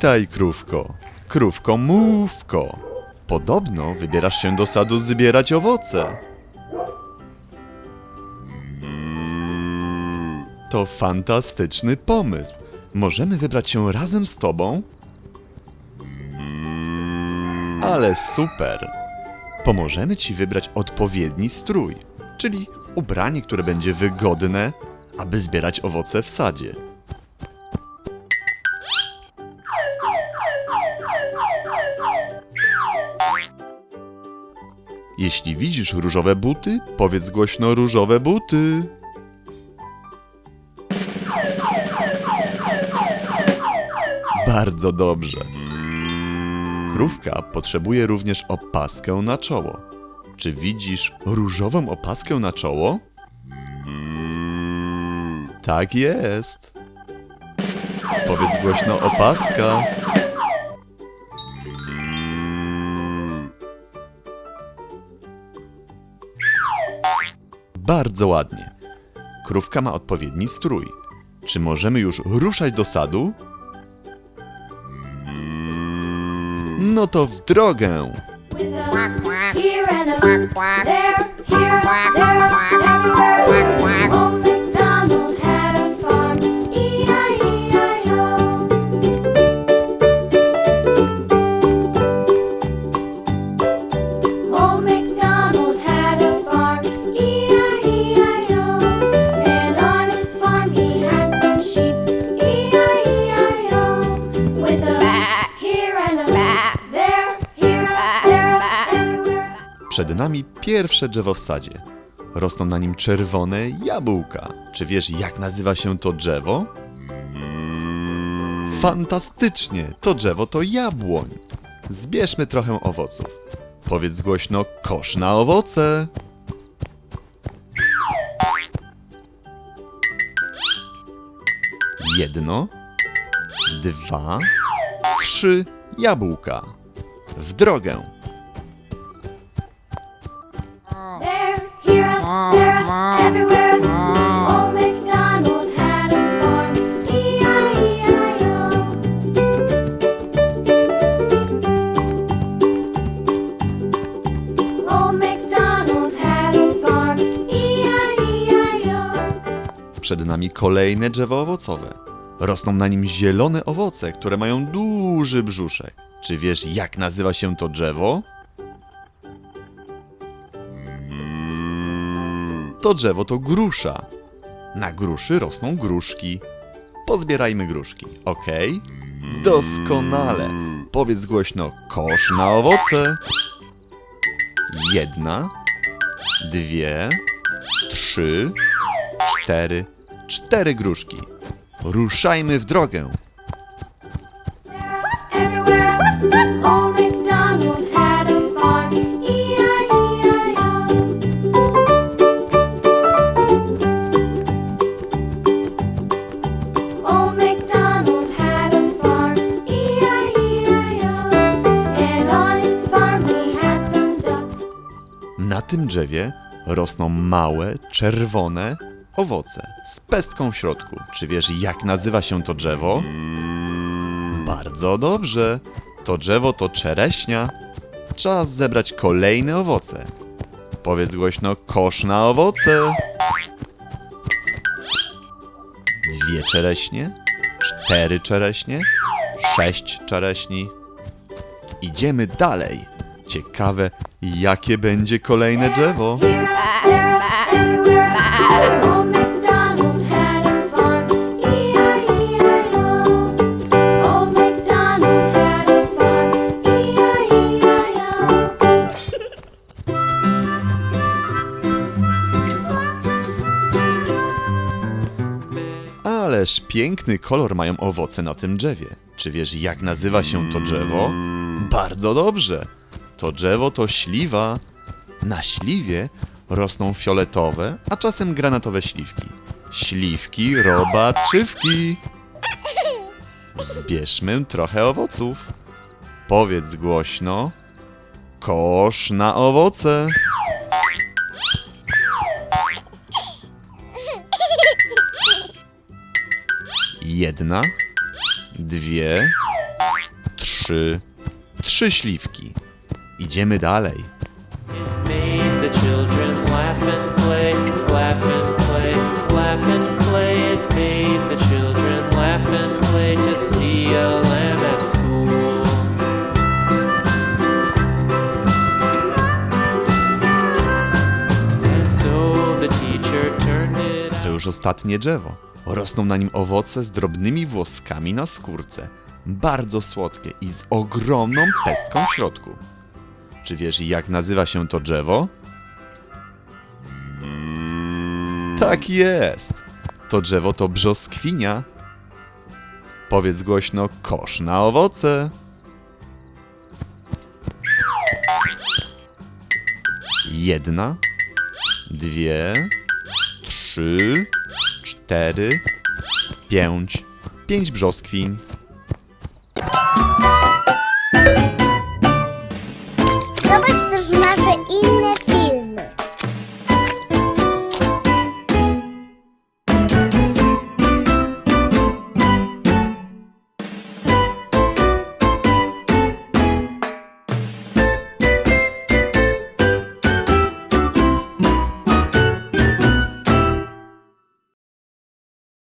Witaj, krówko. Krówko, mówko. Podobno wybierasz się do sadu zbierać owoce. To fantastyczny pomysł. Możemy wybrać się razem z tobą? Ale super! Pomożemy ci wybrać odpowiedni strój, czyli ubranie, które będzie wygodne, aby zbierać owoce w sadzie. Jeśli widzisz różowe buty, powiedz głośno różowe buty. Bardzo dobrze. Krówka potrzebuje również opaskę na czoło. Czy widzisz różową opaskę na czoło? Tak jest. Powiedz głośno opaska. Bardzo ładnie. Krówka ma odpowiedni strój. Czy możemy już ruszać do sadu? No to w drogę! Here and a there, here, there, Przed nami pierwsze drzewo w sadzie. Rosną na nim czerwone jabłka. Czy wiesz, jak nazywa się to drzewo? Fantastycznie! To drzewo to jabłoń. Zbierzmy trochę owoców. Powiedz głośno kosz na owoce. Jedno, dwa, trzy jabłka. W drogę. Everywhere. Had a farm, E E-I-E-I-O. Przed nami kolejne drzewo owocowe. Rosną na nim zielone owoce, które mają duży brzuszek. Czy wiesz, jak nazywa się to drzewo? To drzewo to grusza. Na gruszy rosną gruszki. Pozbierajmy gruszki, ok? Doskonale. Powiedz głośno kosz na owoce. Jedna, dwie, trzy, cztery, cztery gruszki. Ruszajmy w drogę. Tym drzewie rosną małe, czerwone owoce z pestką w środku. Czy wiesz, jak nazywa się to drzewo? Bardzo dobrze. To drzewo to czereśnia. Czas zebrać kolejne owoce. Powiedz głośno kosz na owoce. Dwie czereśnie, cztery czereśnie, sześć czereśni. Idziemy dalej. Ciekawe, jakie będzie kolejne drzewo. Ależ piękny kolor mają owoce na tym drzewie. Czy wiesz, jak nazywa się to drzewo? Bardzo dobrze. To drzewo to śliwa. Na śliwie rosną fioletowe, a czasem granatowe śliwki. Śliwki, robaczywki. Zbierzmy trochę owoców. Powiedz głośno. Kosz na owoce. Jedna, dwie, trzy, trzy śliwki. Idziemy dalej. To już ostatnie drzewo. Rosną na nim owoce z drobnymi włoskami na skórce. Bardzo słodkie i z ogromną pestką w środku. Czy wiesz, jak nazywa się to drzewo? Tak jest. To drzewo to brzoskwinia. Powiedz głośno kosz na owoce. Jedna, dwie, trzy, cztery, pięć. Pięć brzoskwiń.